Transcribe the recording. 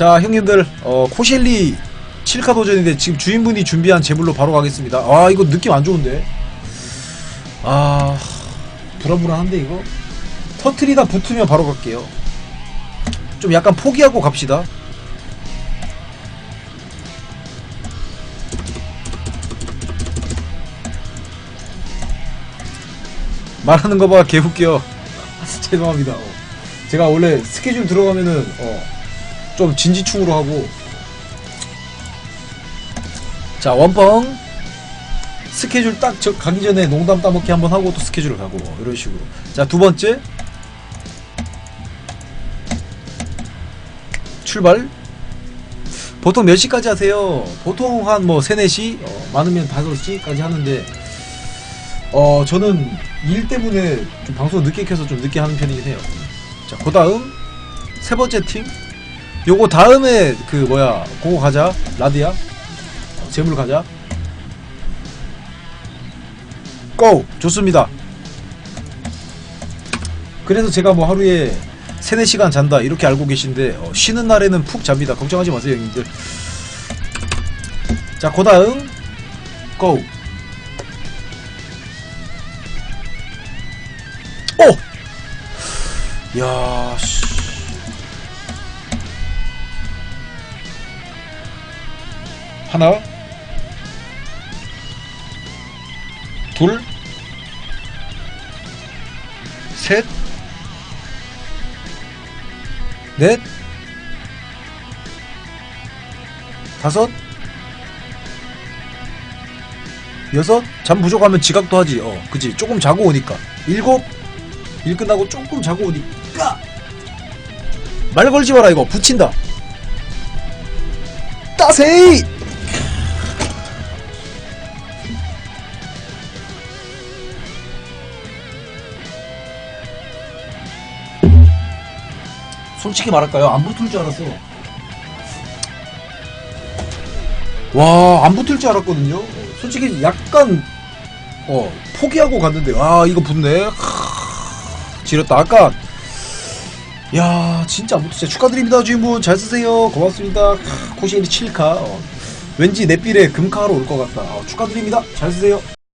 자 형님들 어 코셸리 7카 도전인데 지금 주인분이 준비한 제물로 바로 가겠습니다. 아 이거 느낌 안 좋은데? 아 불안불안한데 이거? 터트리다 붙으면 바로 갈게요. 좀 약간 포기하고 갑시다. 말하는 거 봐 개웃겨. 죄송합니다. 어. 제가 원래 스케줄 들어가면은 어, 좀 진지충으로 하고. 자 원뻥 스케줄 딱 저 가기 전에 농담 따먹기 한번 하고 또 스케줄을 가고 어, 이런 식으로. 자 두 번째. 출발. 보통 몇 시까지 하세요? 보통 한 뭐 3, 4시? 어, 많으면 5시까지 하는데 어 저는 일 때문에 좀 방송 늦게 켜서 좀 늦게 하는 편이긴 해요. 자그 다음 세 번째 팀 요거 다음에 그 뭐야 그거 가자 라디아 어, 재물 가자 고! 좋습니다 그래서 제가 뭐 하루에 3, 4시간 잔다 이렇게 알고 계신데 어, 쉬는 날에는 푹 잡니다 걱정하지 마세요 형님들 자 그 다음 고! 오! 야, 씨. 하나, 둘, 셋, 넷, 다섯, 여섯, 잠 부족하면 지각도 하지. 어, 그지. 조금 자고 오니까. 일곱, 일 끝나고 조금 자고 오니까. 말 걸지 마라 이거. 붙인다. 따세이 솔직히 말할까요? 안 붙을 줄 알았어. 와 안 붙을 줄 알았거든요. 솔직히 약간 어 포기하고 갔는데 아 이거 붙네. 하, 지렸다. 아까 야 진짜 안 붙었어요. 축하드립니다 주인분. 잘 쓰세요. 고맙습니다. 코시엘이 7카. 어, 왠지 내 필에 금카로 올 것 같다. 어, 축하드립니다. 잘 쓰세요